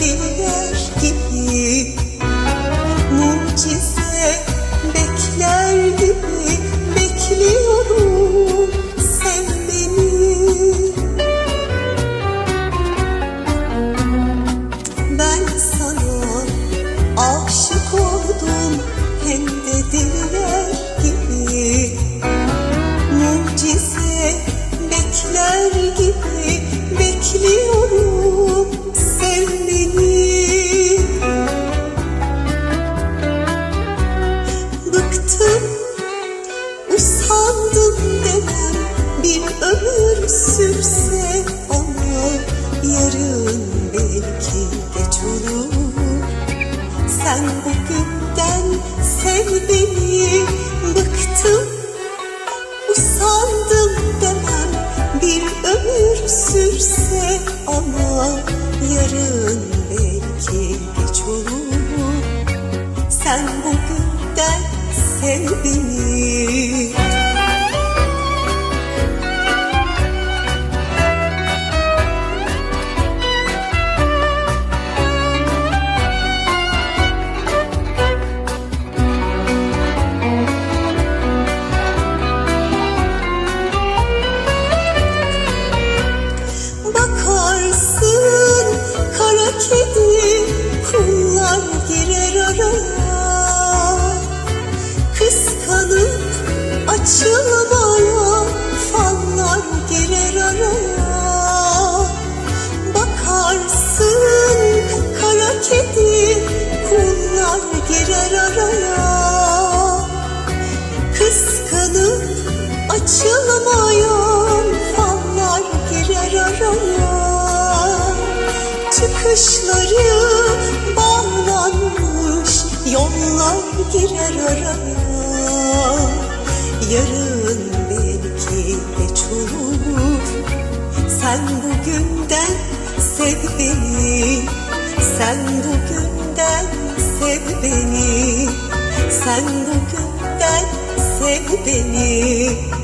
离别 sen bugünden sev beni. Bıktım Usandım demem. Bir ömür sürse ama yarın girer araya Bakarsın kara kedi kullar girer araya. Kıskanıp açılmayan fallar girer araya. Çıkışları bağlanmış yollar girer araya. Yarın belki geç olur Sen bugünden sev beni. Sen bugünden sev beni. Sen bugünden sev beni